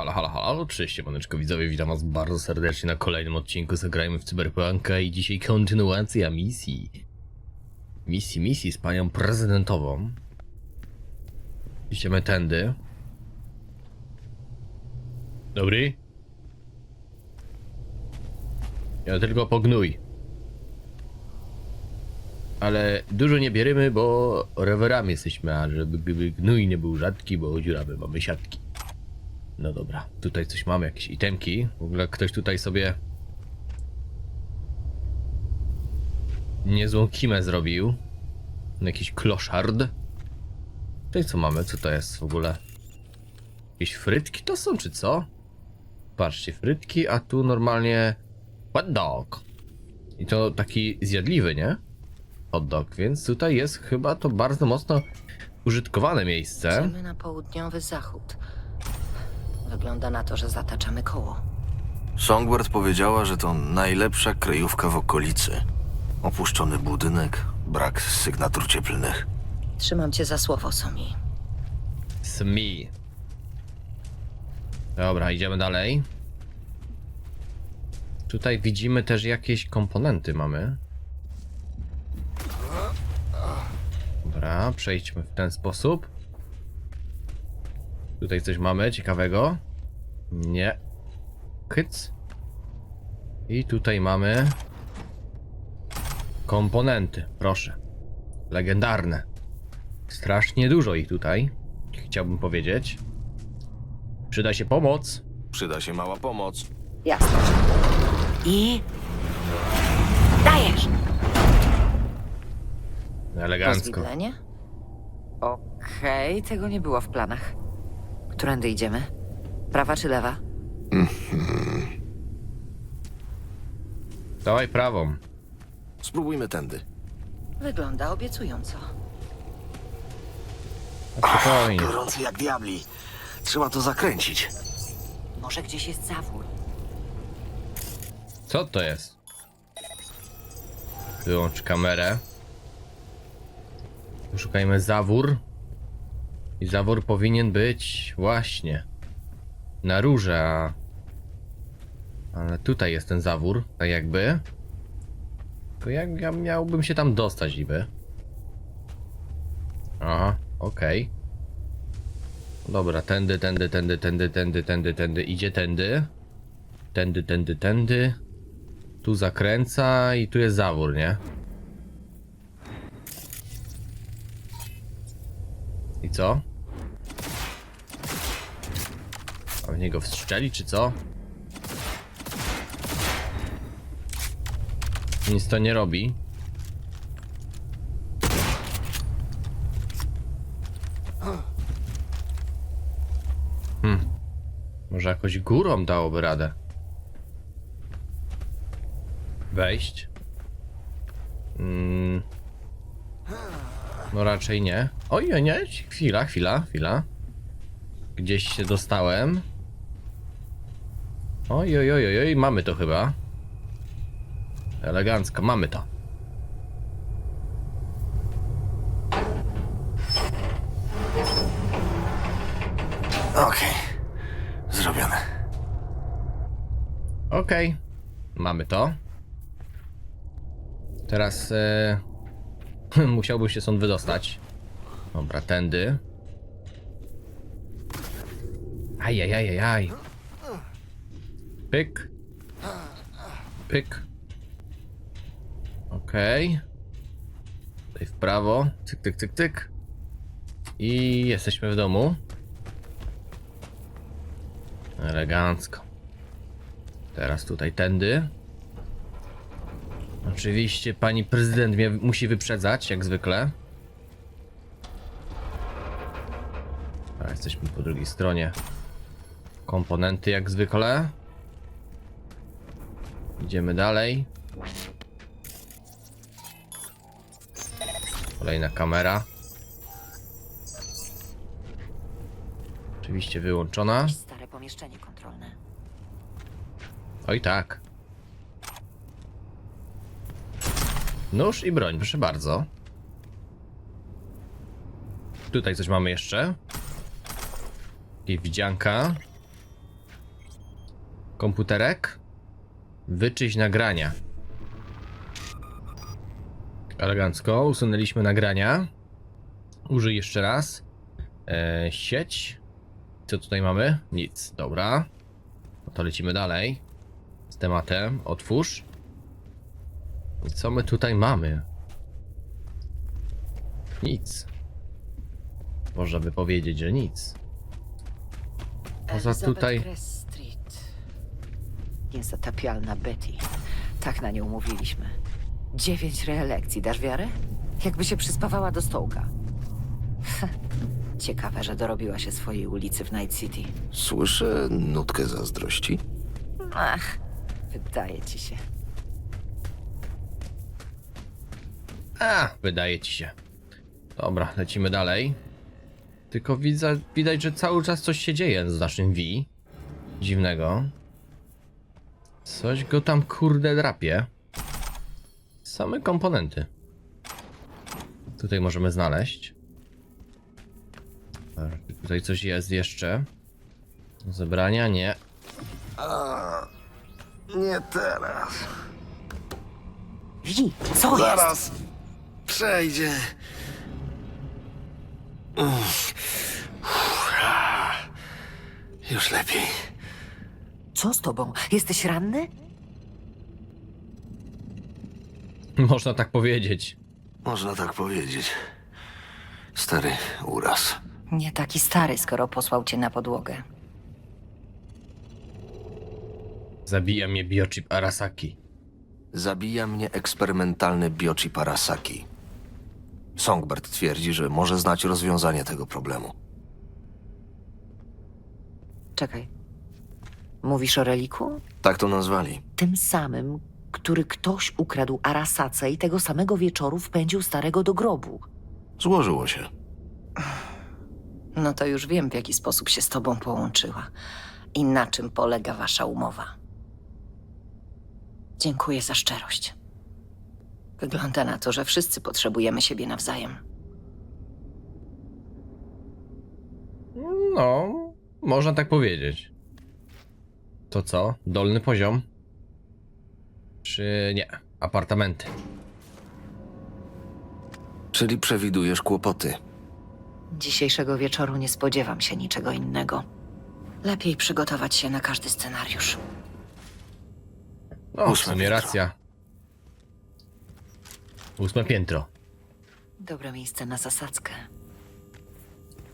Halo, halo, halo, cześć, siemaneczko widzowie, witam was bardzo serdecznie na kolejnym odcinku Zagrajmy w Cyberpunka i dzisiaj kontynuacja misji. Misji, misji z panią prezydentową. Idziemy tędy. Dobry? Ja tylko pognój. Ale dużo nie bierzemy, bo rowerami jesteśmy, a żeby gnój nie był rzadki, bo dziurawy mamy siatki. No dobra, tutaj coś mamy, jakieś itemki. W ogóle ktoś tutaj sobie niezłą kimę zrobił. Jakiś kloszard. Tutaj co mamy? Co to jest w ogóle? Jakieś frytki to są, czy co? Patrzcie, frytki, a tu normalnie hot dog. I to taki zjadliwy, nie? Hot dog, więc tutaj jest chyba to bardzo mocno użytkowane miejsce. Idziemy na południowy zachód. Wygląda na to, że zataczamy koło. Songbird powiedziała, że to najlepsza kryjówka w okolicy. Opuszczony budynek, brak sygnatur cieplnych. Trzymam cię za słowo, Somi. SMI. Dobra, idziemy dalej. Tutaj widzimy też jakieś komponenty mamy. Dobra, przejdźmy w ten sposób. Tutaj coś mamy ciekawego. Nie. Hyc. I tutaj mamy komponenty, proszę. Legendarne. Strasznie dużo ich tutaj. Chciałbym powiedzieć. Przyda się pomoc. Przyda się mała pomoc. Jasne. I... Dajesz! Elegancko. Okej, tego nie było w planach. Którędy idziemy? Prawa czy lewa? Dawaj prawą. Spróbujmy tędy. Wygląda obiecująco. No Spokojnie. Gorący jak diabli. Trzeba to zakręcić. Może gdzieś jest zawór. Co to jest? Wyłącz kamerę. Szukajmy zawór. I zawór powinien być właśnie na rurze, a... Ale tutaj jest ten zawór, tak jakby. To jak ja miałbym się tam dostać niby? Aha, okej. Dobra, tędy, tędy, tędy, tędy, tędy, tędy, tędy, idzie tędy. Tędy, tędy, tędy. Tu zakręca i tu jest zawór, nie? I co? W niego wstrzeli, czy co? Nic to nie robi. Hmm. Może jakoś górą dałoby radę wejść. Mm. No raczej nie. Oj, nie, chwila, chwila, chwila. Gdzieś się dostałem. Oj, oj, oj, oj, mamy to chyba. Elegancko, mamy to. Okej. Zrobione. Okej, mamy to. Teraz e... musiałbym się stąd wydostać. Dobra, tędy. Ajajajajaj. Pyk. Pyk. Okej. Tutaj w prawo. Cyk, cyk, cyk, cyk. I jesteśmy w domu. Elegancko. Teraz tutaj tędy. Oczywiście pani prezydent mnie musi wyprzedzać, jak zwykle. A jesteśmy po drugiej stronie. Komponenty jak zwykle. Idziemy dalej. Kolejna kamera. Oczywiście wyłączona. Stare pomieszczenie kontrolne. Oj tak. Nóż i broń, proszę bardzo. Tutaj coś mamy jeszcze. I widzianka. komputerek. Wyczyść nagrania. Elegancko, usunęliśmy nagrania. Użyj jeszcze raz. E, sieć. Co tutaj mamy? Nic, dobra. No to lecimy dalej. Z tematem. Otwórz. I co my tutaj mamy? Nic. Można by powiedzieć, że nic. Poza tutaj. Niezatapialna Betty. Tak na nią mówiliśmy. Dziewięć reelekcji, dasz wiarę? Jakby się przyspawała do stołka. Ciekawe, że dorobiła się swojej ulicy w Night City. Słyszę nutkę zazdrości. Ach, wydaje ci się. A, wydaje ci się. Dobra, lecimy dalej. Tylko widzę, widać, że cały czas coś się dzieje z naszym V. Dziwnego. Coś go tam kurde drapie. Same komponenty. Tutaj możemy znaleźć. A, czy Tutaj coś jest jeszcze. Do zebrania? Nie. Nie teraz. Wi, co jest? Zaraz przejdzie. Uff. Już lepiej. Co z tobą? Jesteś ranny? Można tak powiedzieć. Można tak powiedzieć. Stary uraz. Nie taki stary, skoro posłał cię na podłogę. Zabija mnie biochip Arasaki. Zabija mnie eksperymentalny biochip Arasaki. Songbird twierdzi, że może znać rozwiązanie tego problemu. Czekaj. Mówisz o reliku? Tak to nazwali. Tym samym, który ktoś ukradł Arasace i tego samego wieczoru wpędził starego do grobu. Złożyło się. No to już wiem, w jaki sposób się z tobą połączyła i na czym polega wasza umowa. Dziękuję za szczerość. Wygląda na to, że wszyscy potrzebujemy siebie nawzajem. No, można tak powiedzieć. To co? Dolny poziom? Czy nie? Apartamenty. Czyli przewidujesz kłopoty. Dzisiejszego wieczoru nie spodziewam się niczego innego. Lepiej przygotować się na każdy scenariusz. O, w Ósme sumie piętro. racja. Ósme piętro. Dobre miejsce na zasadzkę.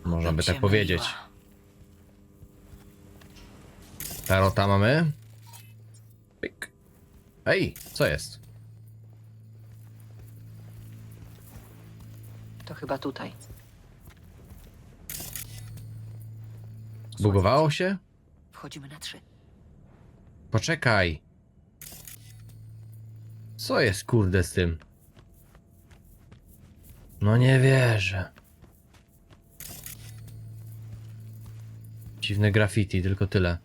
Można by się tak powiedzieć. myliła. Tarota mamy. Pyk. Ej, co jest? To chyba tutaj. Bugowało się? Wchodzimy na trzy. Poczekaj. Co jest kurde z tym? No nie wierzę. Dziwne graffiti, tylko tyle.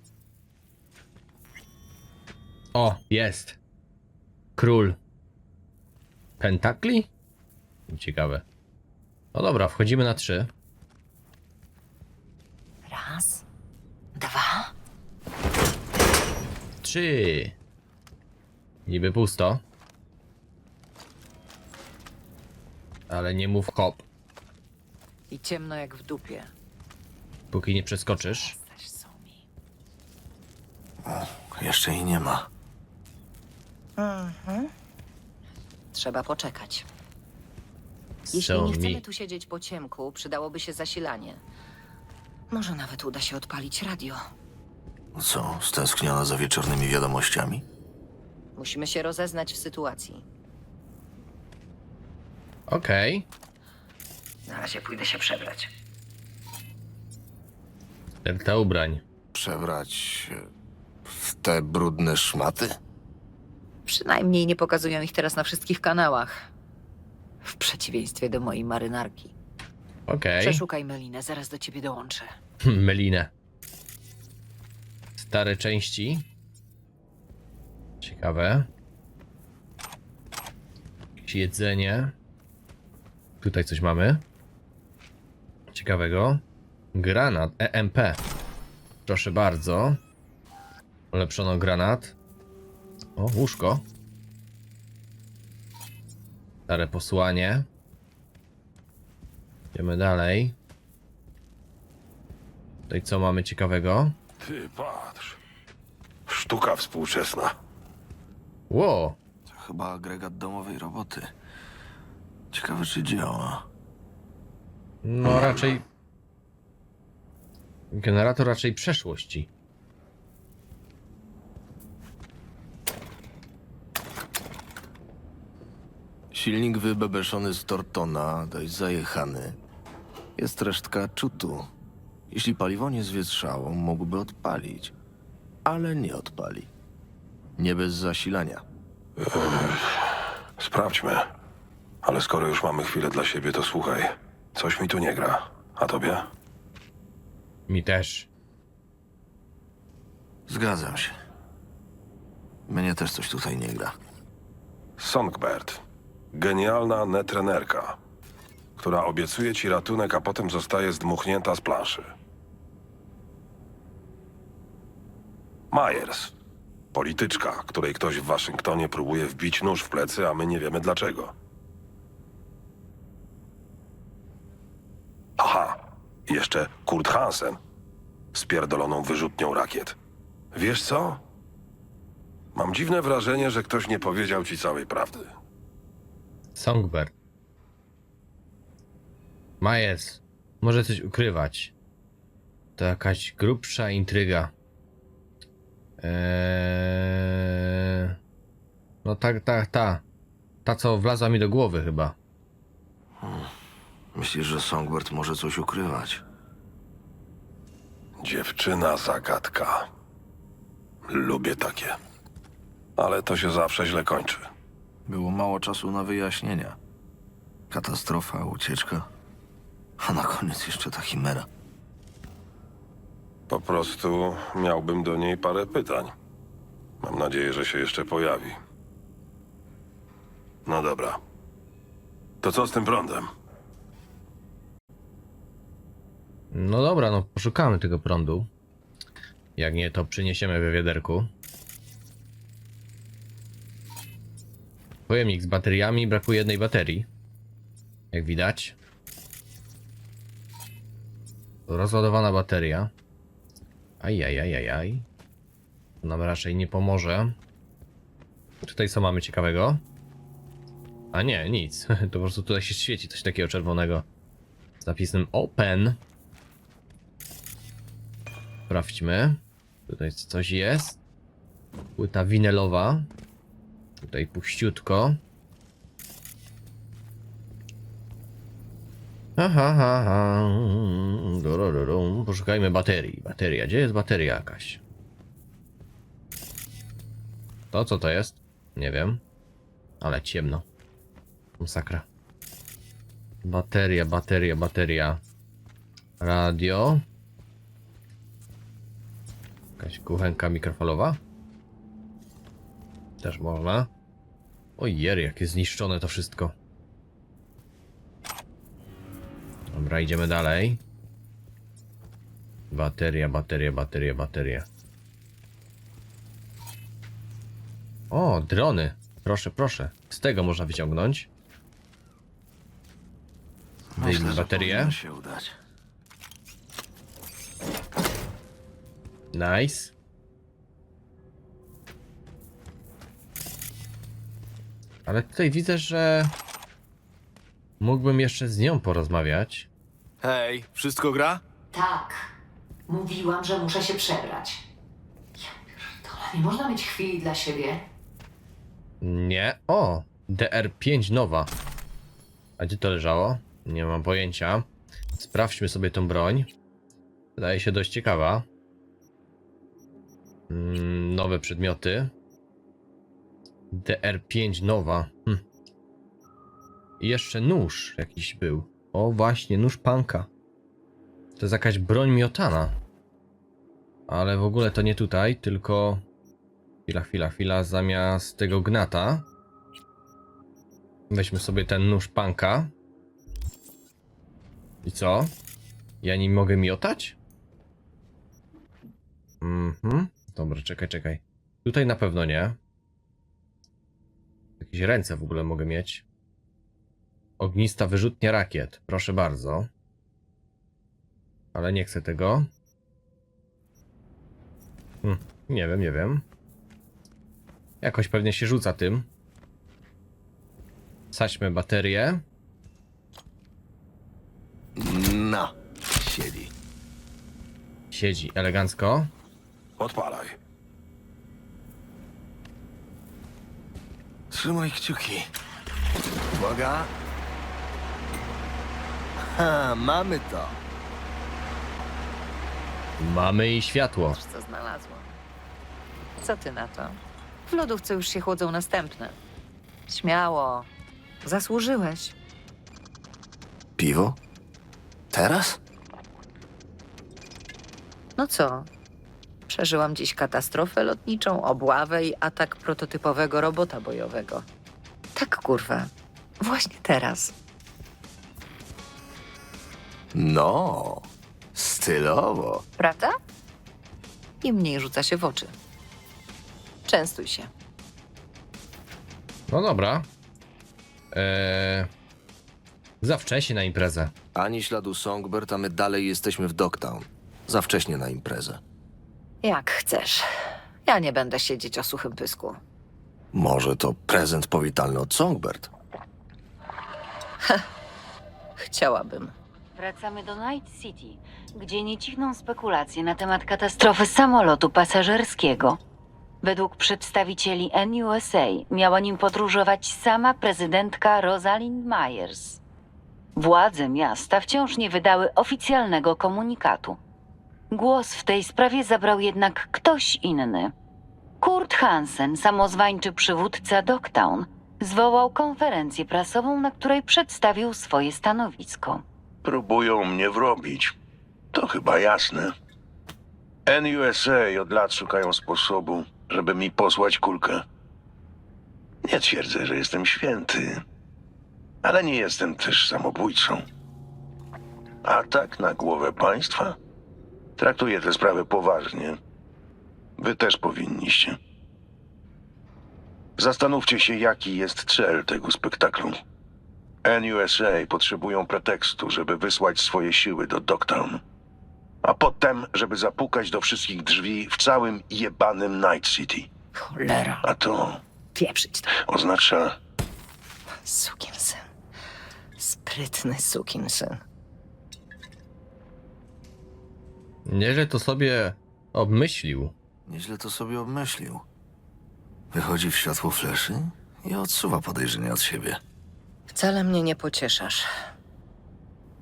O, jest. Król. Pentakli? Ciekawe. No dobra, wchodzimy na trzy. Raz, dwa. Trzy. Niby pusto. Ale nie mów hop, I ciemno jak w dupie. póki nie przeskoczysz. Jeszcze jej nie ma. Trzeba poczekać. Jeśli nie chcemy tu siedzieć po ciemku, przydałoby się zasilanie. Może nawet uda się odpalić radio. Co, stęskniona za wieczornymi wiadomościami? Musimy się rozeznać w sytuacji. Okej. Na razie pójdę się przebrać. Sterta ubrań. Przebrać w te brudne szmaty? Przynajmniej nie pokazują ich teraz na wszystkich kanałach. W przeciwieństwie do mojej marynarki. Okej. Przeszukaj Melinę, zaraz do ciebie dołączę. Melinę. Stare części. Ciekawe. Jakieś jedzenie. Tutaj coś mamy. Ciekawego. Granat EMP. Proszę bardzo. Ulepszono granat. O, łóżko. Stare posłanie. Idziemy dalej. Tutaj co mamy ciekawego? Ty patrz. Sztuka współczesna. Ło! To chyba agregat domowej roboty. Ciekawe, czy działa. No raczej... Generator raczej przeszłości. Silnik wybebeszony z Tortona, dość zajechany. Jest resztka czutu. Jeśli paliwo nie zwietrzało, mógłby odpalić. Ale nie odpali. Nie bez zasilania. Sprawdźmy. Ale skoro już mamy chwilę dla siebie, to słuchaj. Coś mi tu nie gra. A tobie? Mi też. Zgadzam się. Mnie też coś tutaj nie gra. Songbird. Genialna netrenerka, która obiecuje ci ratunek, a potem zostaje zdmuchnięta z planszy. Myers. Polityczka, której ktoś w Waszyngtonie próbuje wbić nóż w plecy, a my nie wiemy dlaczego. Aha, jeszcze Kurt Hansen z pierdoloną wyrzutnią rakiet. Wiesz co? Mam dziwne wrażenie, że ktoś nie powiedział ci całej prawdy. Songbird. Majes. Może coś ukrywać. To jakaś grubsza intryga. Eee... No tak, tak, ta. Ta, co wlazła mi do głowy chyba. Myślisz, że Songbird może coś ukrywać? Dziewczyna zagadka. Lubię takie. Ale to się zawsze źle kończy. Było mało czasu na wyjaśnienia. Katastrofa, ucieczka. A na koniec jeszcze ta chimera. Po prostu miałbym do niej parę pytań. Mam nadzieję, że się jeszcze pojawi. No dobra. To co z tym prądem? No dobra, no poszukamy tego prądu. Jak nie, to przyniesiemy we wiaderku. Pojemnik z bateriami, brakuje jednej baterii. Jak widać. Rozładowana bateria. Ajajajajaj. To nam raczej nie pomoże. Tutaj co mamy ciekawego? A nie, nic. To po prostu tutaj się świeci coś takiego czerwonego. Z napisem Open. Sprawdźmy. Tutaj coś jest. Płyta winylowa. Tutaj puściutko. Aha, ha, ha. Durururum. Poszukajmy baterii. Bateria. Gdzie jest bateria jakaś? To co to jest? Nie wiem. Ale ciemno. Masakra. Bateria, bateria, bateria. Radio. Jakaś kuchenka mikrofalowa? Też można. Ojer, jakie zniszczone to wszystko. Dobra, idziemy dalej. Bateria, bateria, bateria, bateria. O, drony. Proszę, proszę. Z tego można wyciągnąć. Wyjmij baterię. Nice. Ale tutaj widzę, że mógłbym jeszcze z nią porozmawiać. Hej, wszystko gra? Tak. Mówiłam, że muszę się przebrać. Ja pierdolę, nie można mieć chwili dla siebie. Nie. O, DR5 nowa. A gdzie to leżało? Nie mam pojęcia. Sprawdźmy sobie tą broń. Wydaje się dość ciekawa. Mm, nowe przedmioty. DR5 nowa. Hm. I jeszcze nóż jakiś był. O, właśnie, nóż panka. To jest jakaś broń miotana. Ale w ogóle to nie tutaj, tylko. Chwila, chwila, chwila. Zamiast tego gnata. Weźmy sobie ten nóż panka. I co? Ja nim mogę miotać? Mhm. Dobra. Czekaj, czekaj. Tutaj na pewno nie. Jakieś ręce w ogóle mogę mieć. Ognista wyrzutnia rakiet. Proszę bardzo. Ale nie chcę tego. Hm, nie wiem, nie wiem. Jakoś pewnie się rzuca tym. Saćmy baterię. Na. Siedzi. Siedzi elegancko. Odpalaj. Trzymaj kciuki. Uwaga. Ha, mamy to. Mamy i światło. Patrz, co znalazłam. Co ty na to? W lodówce już się chłodzą następne. Śmiało. Zasłużyłeś. Piwo? Teraz? No co? Przeżyłam dziś katastrofę lotniczą, obławę i atak prototypowego robota bojowego. Tak, kurwa. Właśnie teraz. No. Stylowo. Prawda? I mniej rzuca się w oczy. Częstuj się. No dobra. Eee, za wcześnie na imprezę. Ani śladu Songbird, a my dalej jesteśmy w Dogtown. Za wcześnie na imprezę. Jak chcesz. Ja nie będę siedzieć o suchym pysku. Może to prezent powitalny od Songbird? Chciałabym. Wracamy do Night City, gdzie nie cichną spekulacje na temat katastrofy samolotu pasażerskiego. Według przedstawicieli NUSA miała nim podróżować sama prezydentka Rosalind Myers. Władze miasta wciąż nie wydały oficjalnego komunikatu. Głos w tej sprawie zabrał jednak ktoś inny. Kurt Hansen, samozwańczy przywódca Dogtown, zwołał konferencję prasową, na której przedstawił swoje stanowisko. Próbują mnie wrobić. To chyba jasne. NUSA od lat szukają sposobu, żeby mi posłać kulkę. Nie twierdzę, że jestem święty, ale nie jestem też samobójcą. Atak na głowę państwa? Traktuję tę sprawę poważnie. Wy też powinniście. Zastanówcie się, jaki jest cel tego spektaklu. NUSA potrzebują pretekstu, żeby wysłać swoje siły do Dogtown. A potem, żeby zapukać do wszystkich drzwi w całym jebanym Night City. Cholera. A to Pieprzyć to. oznacza Sukinsyn. Sprytny sukinsyn. Nieźle to sobie obmyślił. Nieźle to sobie obmyślił. Wychodzi w światło fleszy i odsuwa podejrzenia od siebie. Wcale mnie nie pocieszasz.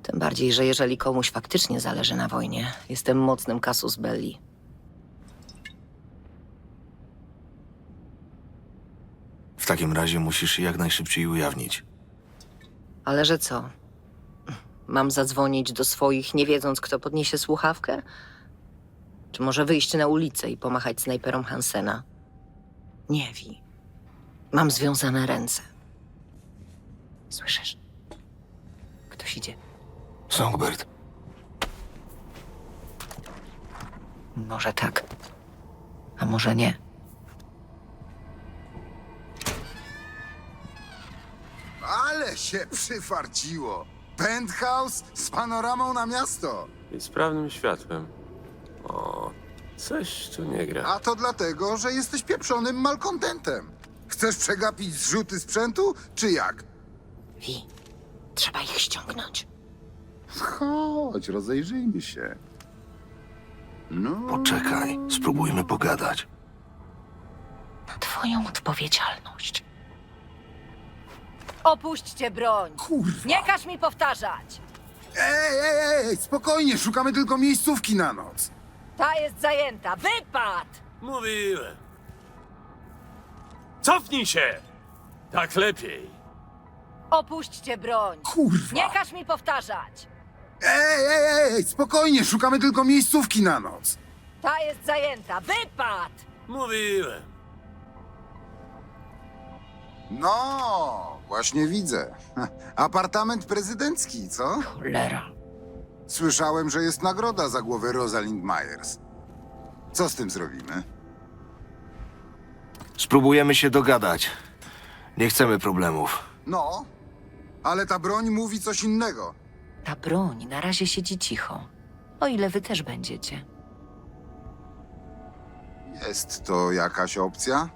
Tym bardziej, że jeżeli komuś faktycznie zależy na wojnie, jestem mocnym kasus belli. W takim razie musisz je jak najszybciej ujawnić. Ale że co? Mam zadzwonić do swoich, nie wiedząc, kto podniesie słuchawkę? Czy może wyjść na ulicę i pomachać snajperom Hansena? Nie, Wi. Mam związane ręce. Słyszysz? Ktoś idzie. Songbird. Może tak. A może nie. Ale się przyfarciło. Penthouse z panoramą na miasto. I sprawnym światłem. O, coś tu nie gra. A to dlatego, że jesteś pieprzonym malkontentem. Chcesz przegapić zrzuty sprzętu, czy jak? Wi, trzeba ich ściągnąć. Chodź, rozejrzyjmy się. No. Poczekaj, spróbujmy pogadać. Na twoją odpowiedzialność. Opuśćcie broń! Kurwa. Nie każ mi powtarzać! Ej, ej, ej, spokojnie, szukamy tylko miejscówki na noc. Ta jest zajęta. Wypad! Mówiłem. Cofnij się! Tak lepiej. Opuśćcie broń! Kurwa. Nie każ mi powtarzać! Ej, ej, ej, spokojnie, szukamy tylko miejscówki na noc. Ta jest zajęta. Wypad! Mówiłem. No, właśnie widzę. Apartament prezydencki, co? Cholera. Słyszałem, że jest nagroda za głowę Rosalind Myers. Co z tym zrobimy? Spróbujemy się dogadać. Nie chcemy problemów. No, ale ta broń mówi coś innego. Ta broń na razie siedzi cicho. O ile wy też będziecie. Jest to jakaś opcja?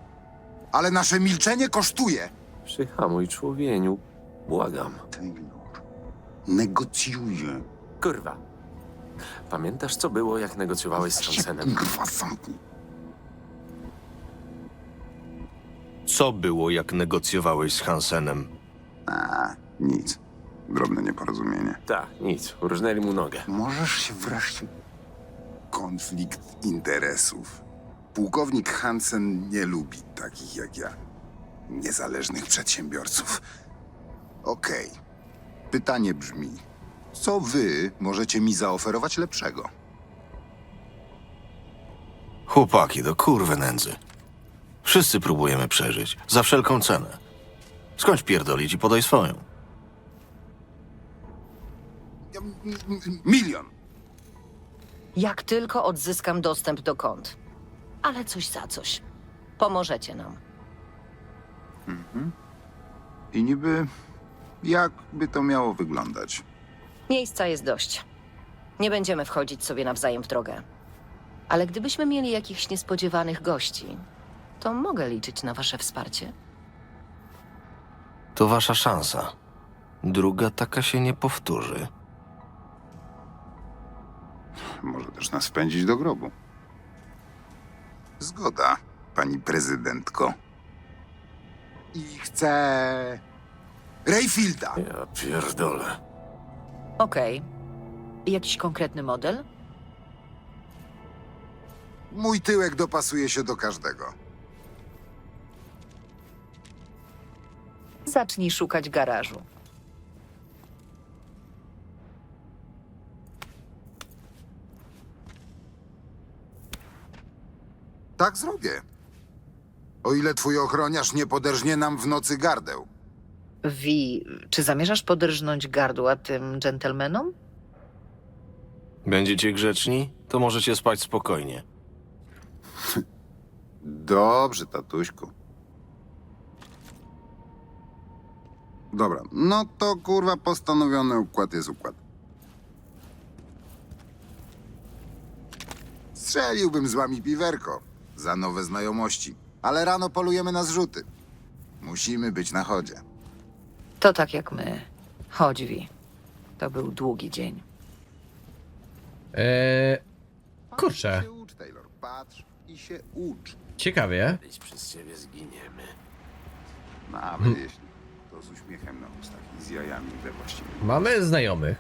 Ale nasze milczenie kosztuje. Przyhamuj, człowieniu. Błagam. Taylor, negocjuję. Kurwa. Pamiętasz, co było, jak negocjowałeś z Hansenem? Kurwa, zamknij. Co było, jak negocjowałeś z Hansenem? A, nic. Drobne nieporozumienie. Tak, nic. Urżnęli mu nogę. Możesz się wreszcie... Konflikt interesów. Pułkownik Hansen nie lubi takich jak ja. Niezależnych przedsiębiorców. Okej. Pytanie brzmi: co wy możecie mi zaoferować lepszego? Chłopaki, do kurwy nędzy. Wszyscy próbujemy przeżyć, za wszelką cenę. Skończ pierdolić i podaj swoją. M- m- Milion! Jak tylko odzyskam dostęp do kont. Ale coś za coś. Pomożecie nam. I niby jak by to miało wyglądać? Miejsca jest dość. Nie będziemy wchodzić sobie nawzajem w drogę. Ale gdybyśmy mieli jakichś niespodziewanych gości, to mogę liczyć na wasze wsparcie. To wasza szansa. Druga taka się nie powtórzy. Może też nas wpędzić do grobu. Zgoda, pani prezydentko. I chcę. Rayfielda! Ja pierdolę. Okej. Jakiś konkretny model? Mój tyłek dopasuje się do każdego. Zacznij szukać garażu. Tak zrobię. O ile twój ochroniarz nie poderżnie nam w nocy gardeł. Wi, czy zamierzasz podrżnąć gardła tym dżentelmenom? Będziecie grzeczni, to możecie spać spokojnie. Dobrze, tatuśku. Dobra, no to kurwa postanowiony układ jest układ. Strzeliłbym z wami piwerko za nowe znajomości, ale rano polujemy na zrzuty. Musimy być na chodzie. To tak jak my. Chodź, Wi. To był długi dzień. Eee, Kurczę. Patrz się ucz, Taylor, patrz i się ucz. ciekawie. Kiedyś przez ciebie zginiemy. Nawet jeśli to z uśmiechem na ustach i z jajami we właściwym. Mamy znajomych,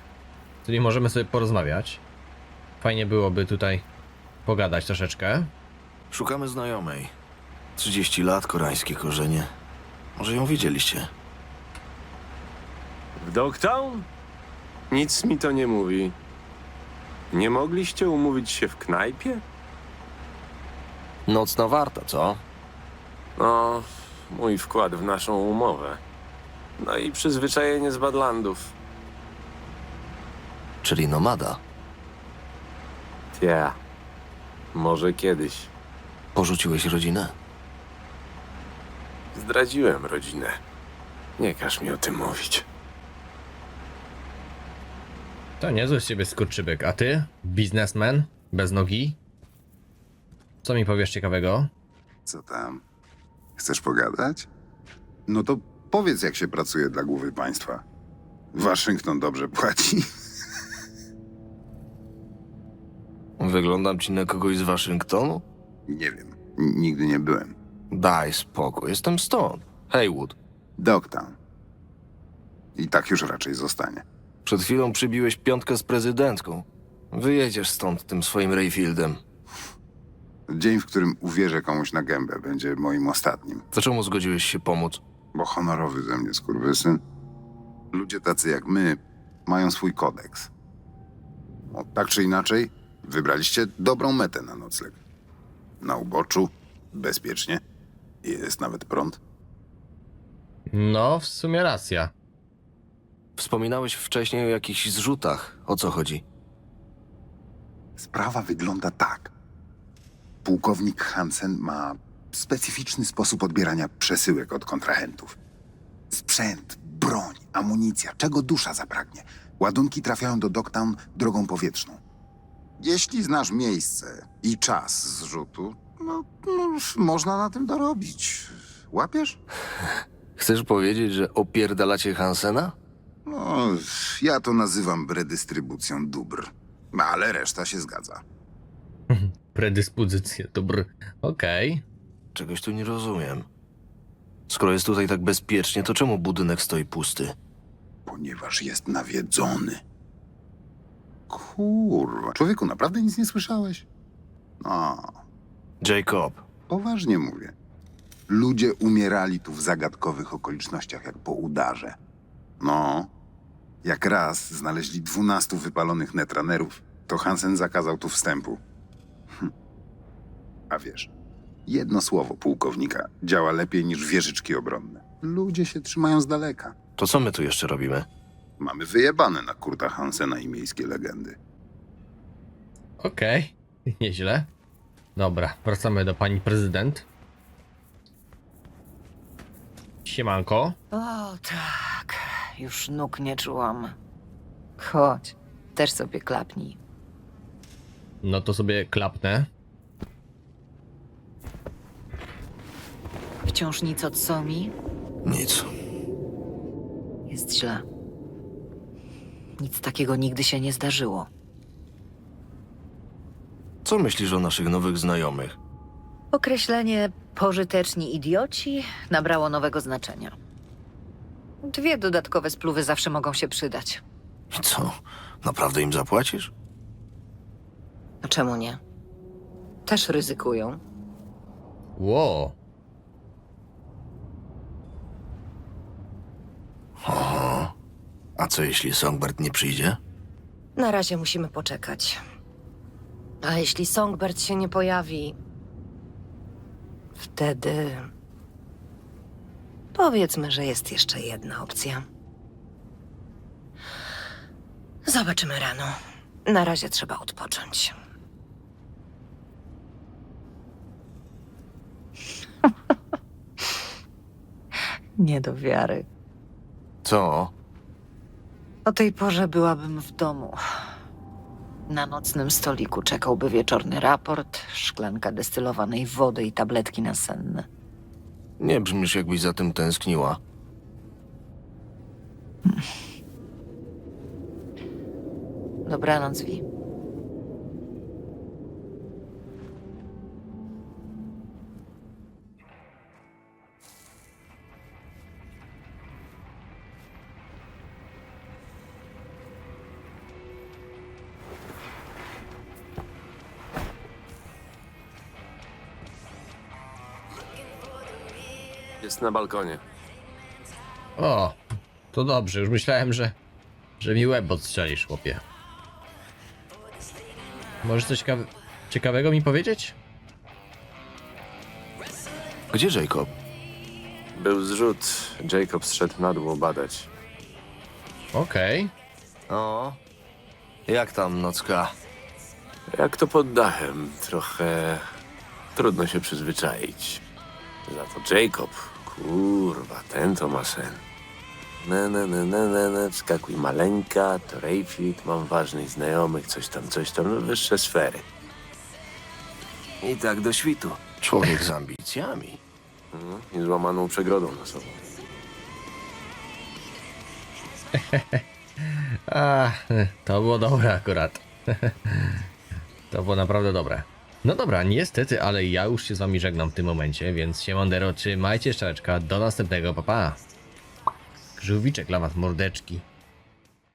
z którymi możemy sobie porozmawiać. Fajnie byłoby tutaj pogadać troszeczkę. Szukamy znajomej. 30 lat, koreańskie korzenie. Może ją widzieliście? W Dogtown? Nic mi to nie mówi. Nie mogliście umówić się w knajpie? Nocna warta, co? No, mój wkład w naszą umowę. No i przyzwyczajenie z Badlandów. Czyli nomada. Tia. Może kiedyś. Porzuciłeś rodzinę? Zdradziłem rodzinę. Nie każ mi o tym mówić. To niezły z ciebie skurczybyk. A ty? Biznesmen? Bez nogi? Co mi powiesz ciekawego? Co tam? Chcesz pogadać? No to powiedz, jak się pracuje dla głowy państwa. Waszyngton dobrze płaci. Wyglądam ci na kogoś z Waszyngtonu? Nie wiem. N- Nigdy nie byłem. Daj spokój, jestem stąd. Haywood. Dogtown. I tak już raczej zostanie. Przed chwilą przybiłeś piątkę z prezydentką. Wyjedziesz stąd tym swoim Rayfieldem. Dzień, w którym uwierzę komuś na gębę, będzie moim ostatnim. To czemu zgodziłeś się pomóc? Bo honorowy ze mnie skurwysyn. Ludzie tacy jak my mają swój kodeks. No, tak czy inaczej, wybraliście dobrą metę na nocleg. Na uboczu, bezpiecznie. Jest nawet prąd. No, w sumie racja. Wspominałeś wcześniej o jakichś zrzutach. O co chodzi? Sprawa wygląda tak. Pułkownik Hansen ma specyficzny sposób odbierania przesyłek od kontrahentów. Sprzęt, broń, amunicja, czego dusza zapragnie. Ładunki trafiają do Dogtown drogą powietrzną. Jeśli znasz miejsce i czas zrzutu, no, no można na tym dorobić. Łapiesz? Chcesz powiedzieć, że opierdalacie Hansena? No, ja to nazywam redystrybucją dóbr. Ale reszta się zgadza. Predyspozycje, dobry. Okej. Czegoś tu nie rozumiem. Skoro jest tutaj tak bezpiecznie, to czemu budynek stoi pusty? Ponieważ jest nawiedzony. Kurwa. Człowieku, naprawdę nic nie słyszałeś? No, Jacob, poważnie mówię. Ludzie umierali tu w zagadkowych okolicznościach, jak po udarze. No, jak raz znaleźli dwunastu wypalonych netranerów, to Hansen zakazał tu wstępu. Hm. A wiesz, jedno słowo pułkownika działa lepiej niż wieżyczki obronne. Ludzie się trzymają z daleka. to co my tu jeszcze robimy? Mamy wyjebane na Kurta Hansena i miejskie legendy. Okej. Nieźle. Dobra, wracamy do pani prezydent. Siemanko. O, tak. Już nóg nie czułam. Chodź, też sobie klapnij. No to sobie klapnę. Wciąż nic od Somi? Nic. Jest źle. Nic takiego nigdy się nie zdarzyło. Co myślisz o naszych nowych znajomych? Określenie pożyteczni idioci nabrało nowego znaczenia. Dwie dodatkowe spluwy zawsze mogą się przydać. I co? Naprawdę im zapłacisz? A czemu nie? Też ryzykują. Ło. A co jeśli Songbird nie przyjdzie? Na razie musimy poczekać. A jeśli Songbird się nie pojawi, wtedy. Powiedzmy, że jest jeszcze jedna opcja. Zobaczymy rano. Na razie trzeba odpocząć. Nie do wiary. Co? O tej porze byłabym w domu. Na nocnym stoliku czekałby wieczorny raport, szklanka destylowanej wody i tabletki nasenne. Nie brzmisz, jakbyś za tym tęskniła. Dobranoc, Wi. Na balkonie. O, to dobrze. Już myślałem, że, że mi łeb odstrzelisz, chłopie. Możesz coś ciekawe, ciekawego mi powiedzieć? Gdzie Jacob? Był zrzut. Jacob zszedł na dół badać. Okej. O. Jak tam, nocka? Jak to pod dachem? Trochę trudno się przyzwyczaić. Za to Jacob, kurwa, ten to ma sen. Ne, ne, ne, ne, ne, ne, wskakuj maleńka, to mam ważnych znajomych, coś tam, coś tam, no wyższe sfery. I tak do świtu. Człowiek z ambicjami. No, I złamaną przegrodą na sobą. A, to było dobre akurat. to było naprawdę dobre. No dobra, niestety, ale ja już się z wami żegnam w tym momencie, więc siemandero, trzymajcie szczeleczka, do następnego, papa. Pa. Żółwiczek mordeczki.